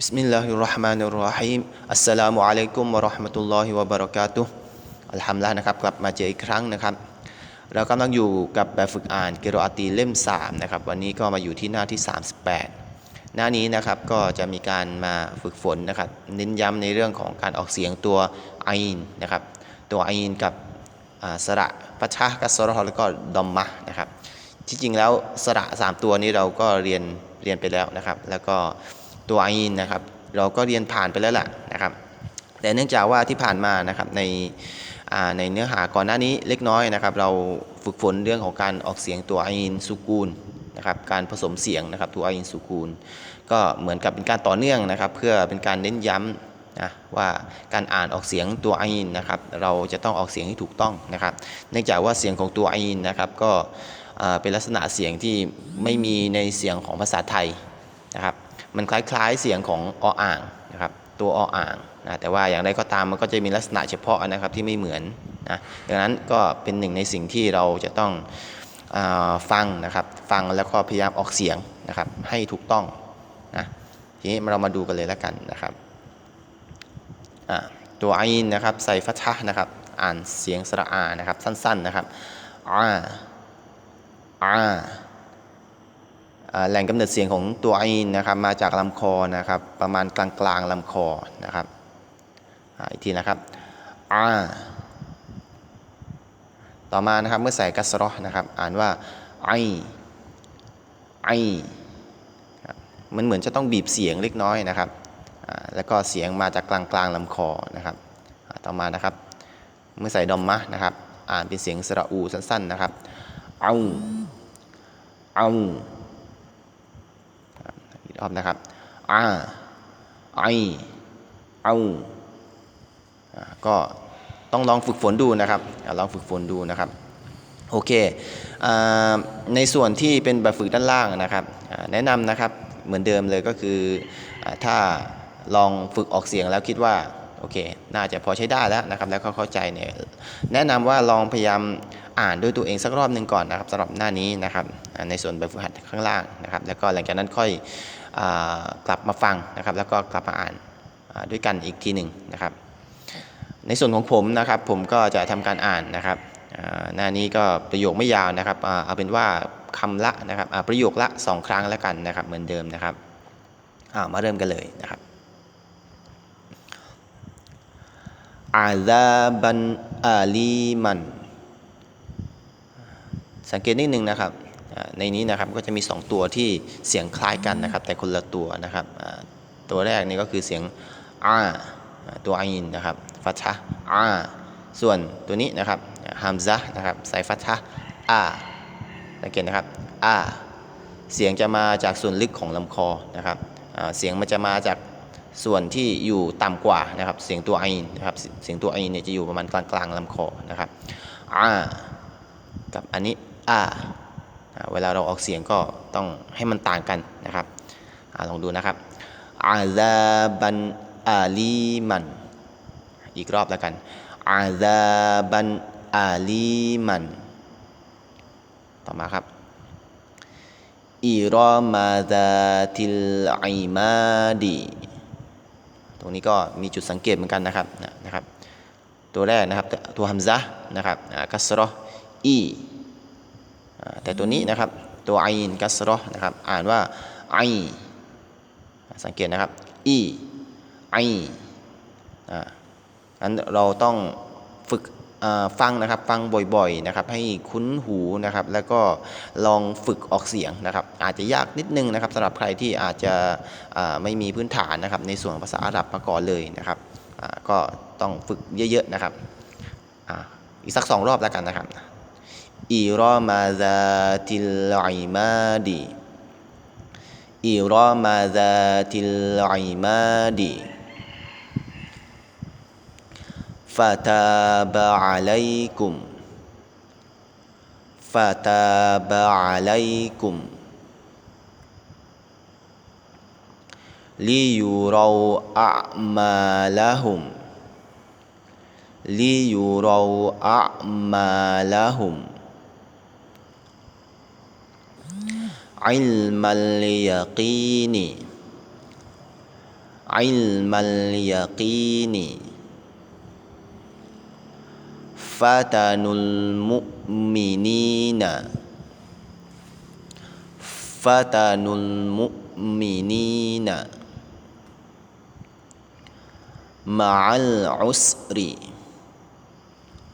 بسم الله الرحمن الرحيم อัสสลามุอะลัยกุมวะเราะห์มะตุลลอฮิวะบะเราะกาตุฮ์อัลฮัมดุลิลลาห์นะครับกลับมาเจออีกครั้งนะครับ เรากำลังอยู่กับแบบฝึกอ่านกิรออาตีเล่ม3นะครับวันนี้ก็มาอยู่ที่หน้าที่ 38 หน้านี้นะครับก็จะมีการมาฝึกฝนนะครับเน้นย้ำในเรื่องของการออกเสียงตัวไอินนะครับตัวไอินกับอ่าสระปัชะกัสซอรอแล้วก็ดอมมะนะครับ ที่จริงแล้วสระ 3 ตัวนี้เราก็เรียนเรียนไปแล้วนะครับ แล้วก็ ตัวไอน์นะครับ เราก็เรียนผ่านไปแล้วล่ะนะครับ แต่เนื่องจากว่าที่ผ่านมานะครับในในเนื้อหาก่อนหน้านี้เล็กน้อยนะครับ เราฝึกฝนเรื่องของการออกเสียงตัวไอน์สุกูลนะครับการผสมเสียงนะครับตัวไอน์สุกูล ก็เหมือนกับเป็นการต่อเนื่องนะครับ เพื่อเป็นการเน้นย้ำนะว่าการอ่านออกเสียงตัวไอน์นะครับ เราจะต้องออกเสียงให้ถูกต้องนะครับ เนื่องจากว่าเสียงของตัวไอน์นะครับ ก็เป็นลักษณะเสียงที่ไม่มีในเสียงของภาษาไทยนะครับ มันคล้ายๆเสียงของออ่างนะครับตัวออ่างนะแต่ว่าอย่างไรก็ตามมันก็จะมีลักษณะเฉพาะนะครับที่ไม่เหมือนนะดังนั้นก็เป็นหนึ่งในสิ่งที่เราจะต้องอฟังนะครับฟังแล้วก็พยายามออกเสียงนะครับให้ถูกต้องนะทีนี้เรามาดูกันเลยแล้วกันนะครับตัวไอน์นะครับใส่ฟัตฮะนะครับอ่านเสียงสระอานะครับสั้นๆนะครับอ่าอาอ่า แหล่งกำเนิดเสียงของตัวไอน์นะครับมาจากลำคอนะครับประมาณกลางกลางลำคอนะครับอีกทีนะครับอาต่อมานะครับเมื่อใส่กัสรอนะครับอ่านว่าไอไอมันเหมือนจะต้องบีบเสียงเล็กน้อยนะครับแล้วก็เสียงมาจากกลางกลางลำคอนะครับต่อมานะครับเมื่อใส่ดอมมะนะครับอ่านเป็นเสียงสระอูสั้นๆนะครับเอาเอา อีกรอบนะครับอาไอเอาอ่าก็ต้องลองฝึกฝนดูนะครับอลองฝึกฝนดูนะครับโอเคอ่าในส่วนที่เป็นแบบฝึกด้านล่างนะครับแนะนำนะครับเหมือนเดิมเลยก็คืออถ้าลองฝึกออกเสียงแล้วคิดว่าโอเค น่าจะพอใช้ได้แล้วนะครับ แล้วก็เข้าใจเนี่ย แนะนำว่าลองพยายามอ่านด้วยตัวเองสักรอบหนึ่งก่อนนะครับสำหรับหน้านี้นะครับ ในส่วนแบบฝึกหัดข้างล่างนะครับ แล้วก็หลังจากนั้นค่อย กลับมาฟังนะครับ แล้วก็กลับมาอ่านด้วยกันอีกทีหนึ่งนะครับ ในส่วนของผมนะครับ ผมก็จะทำการอ่านนะครับหน้านี้ก็ประโยคไม่ยาวนะครับเอาเป็นว่าคำละนะครับประโยคละสองครั้งแล้วกันนะครับ เหมือนเดิมนะครับามาเริ่มกันเลยนะครับอาซาบันอาลีมัน สังเกตนิดนึงนะครับ ในนี้นะครับก็จะมี 2 ตัวที่เสียงคล้ายกันนะครับ แต่คนละตัวนะครับตัวแรกนี่ก็คือเสียงอาอ่าตัวไอน์นะครับฟัตชะอาส่วนตัวนี้นะครับฮัมซะนะครับใส่ฟัตชะอาสังเกตนะครับอาเสียงจะมาจากส่วนลึกของลำคอนะครับเสียงมันจะมาจากส่วนที่อยู่ต่ำกว่านะครับ เสียงตัวไอน์นะครับเสียงตัวไอน์เนี่ยจะอยู่ประมาณกลางๆลำคอนะครับอากับอันนี้อาอ่า เวลาเราออกเสียงก็ต้องให้มันต่างกันนะครับอลองดูนะครับอาซาบันอาลีมัน อีกรอบแล้วกันอาซาบันอาลีมัน ต่อมาครับอิรอมาซาติลไอมาดีตรงนี้ก็มีจุดสังเกตเหมือนกันนะครับนะครับ ตัวแรกนะครับตัวฮัมซะนะครับกัสรออี แต่ตัวนี้นะครับตัวไอน์กัสรอนะครับอ่านว่าไอสังเกตนะครับอีไออ่าอันเราต้องฝึกฟังนะครับฟังบ่อยๆนะครับให้คุ้นหูนะครับแล้วก็ลองฝึกออกเสียงนะครับอาจจะยากนิดนึงนะครับสำหรับใครที่อาจจะไม่มีพื้นฐานนะครับในส่วนภาษาอาหรับมาก่อนเลยนะครับก็ต้องฝึกเยอะๆนะครับอีกสักสองรอบแล้วกันนะครับ อิรอมาซาติลไอมาดี علم اليقين علم اليقين فتنوا المؤمنين فتنوا المؤمنين مع العسر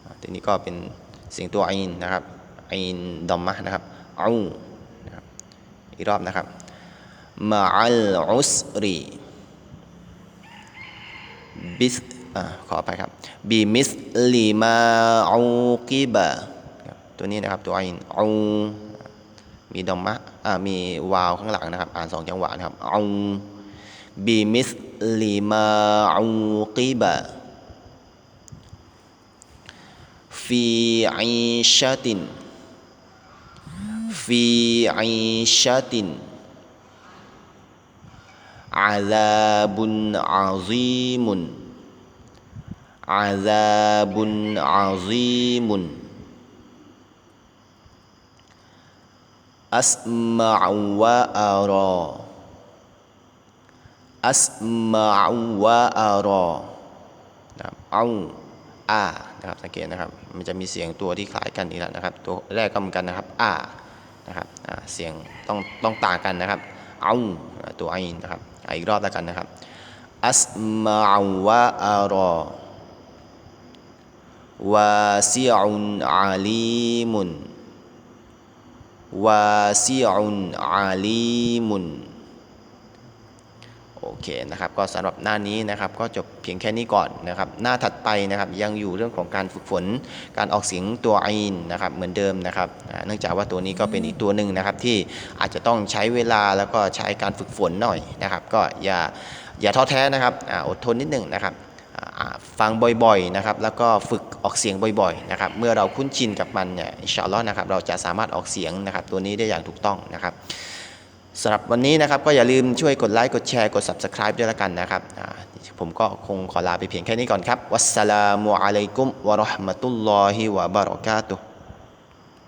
อ่าทีนี้ก็เป็นเสียงตัวอินนะครับอินดอมมะนะครับเอานะครับ อีกรอบนะครับมาอัลอุสรีบิสอ่าขอไปครับบิมิสลิมาอูกิบะตัวนี้นะครับ ตัวอินอามีดอมมะอ่ามีวาวข้างหลังนะครับ อ่านสองจังหวะนะครับอาบิมิสลิมาอูกิบะฟีอิชติน fi aishatin azabun azimun azabun azimun asma'u wa ara asma'u wa ara nah au a นะครับสังเกตนะครับ มันจะมีเสียงตัวที่คล้ายกันนี่แหละนะครับ ตัวแรกก็เหมือนกันนะครับอา นะครับเสียงต้องต้องต่างกันนะครับเอาตัวไอนะครับอีกรอบแล้วกันนะครับอัสมาวะอารอวาซิอุนอาลีมุนวาซิอุนอาลีมุน เคนะครับก็สำหรับหน้านี้นะครับก็จบเพียงแค่นี้ก่อนนะครับหน้าถัดไปนะครับยังอยู่เรื่องของการฝึกฝนการออกเสียงตัวไอนนะครับเหมือนเดิมนะครับเนื่องจากว่าตัวนี้ก็เป็นอีกตัวหนึ่งนะครับที่อาจจะต้องใช้เวลาแล้วก็ใช้การฝึกฝนหน่อยนะครับก็อย่าอย่าท้อแท้นะครับอดทนนิดหนึ่งนะครับฟังบ่อยๆนะครับแล้วก็ฝึกออกเสียงบ่อยๆนะครับเมื่อเราคุ้นชินกับมันเนี่ยอินชาอัลลอฮ์นะครับเราจะสามารถออกเสียงนะครับตัวนี้ได้อย่างถูกต้องนะครับ สำหรับวันนี้นะครับก็อย่าลืมช่วยกดไลค์กดแชร์กด Subscribe ด้วยละกันนะครับผมก็คงขอลาไปเพียงแค่นี้ก่อนครับ วัสสลามุอะลัยกุมวะเราะห์มะตุลลอฮิวะบะเราะกาตุฮ์